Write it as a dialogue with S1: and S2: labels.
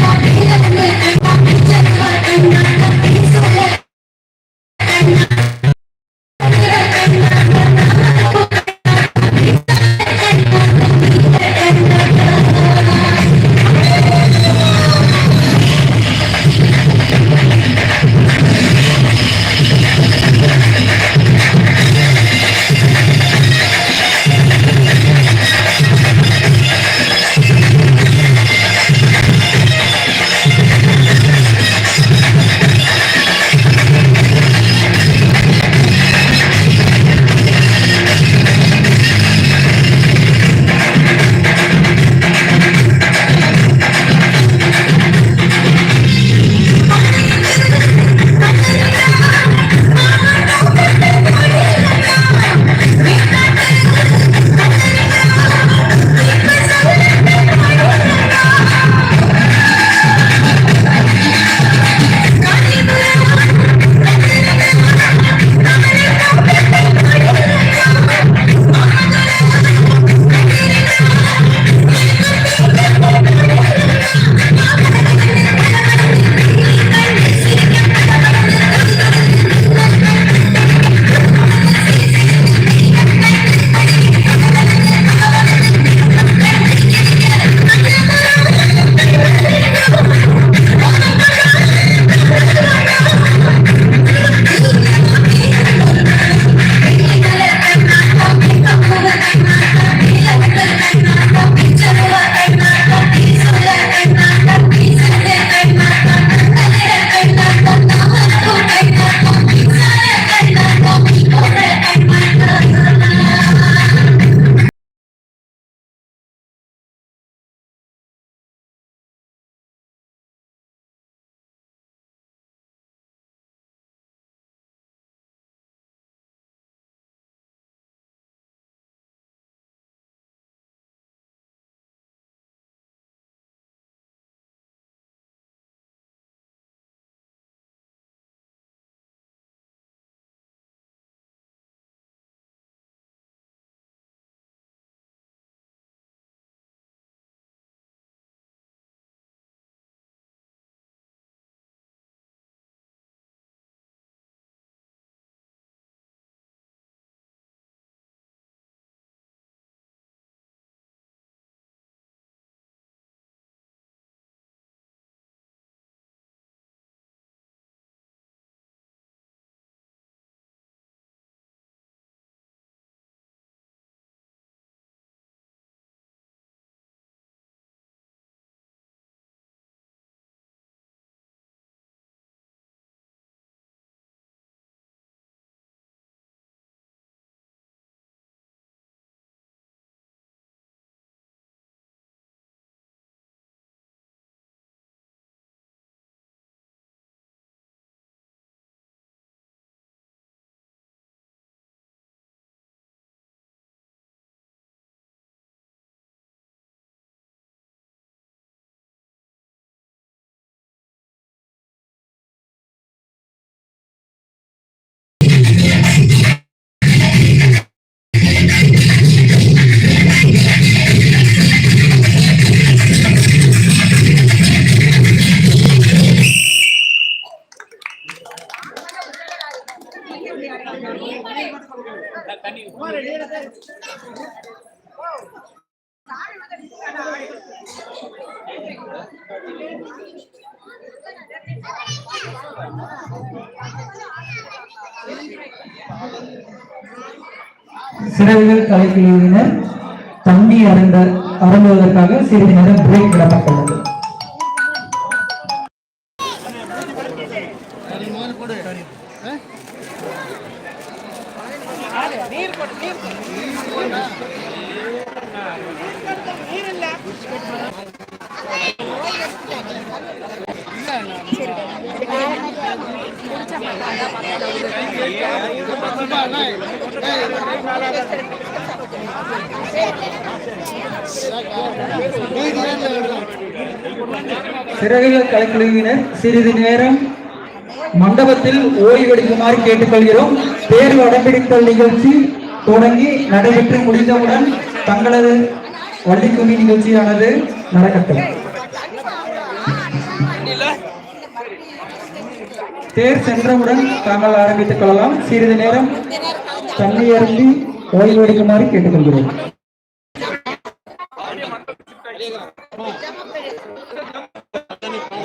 S1: Thank. சிறகுகள் கலைக்குழுவினர் தண்ணி அருந்த அருந்துவதற்காக சிறிது நேரம் பிரேக் விடப்பட்டுள்ளது. சிறகுகள் கலைக்குழுவினர் சிறிது நேரம் மண்டபத்தில் ஓய்வெடுக்குமாறு கேட்டுக்கொள்கிறோம். தேர்வு வடம்பிடித்தல் நிகழ்ச்சி தொடங்கி நடைபெற்று முடிந்தவுடன் தங்களது வள்ளிக்கும்மி நிகழ்ச்சியானது நடக்கட்டும். தேர் சென்றவுடன் தாங்கள் ஆரம்பித்துக் கொள்ளலாம். சிறிது நேரம் தண்ணீரந்தி ஓய்வெடுக்குமாறு கேட்டுக்கொள்கிறோம். Thank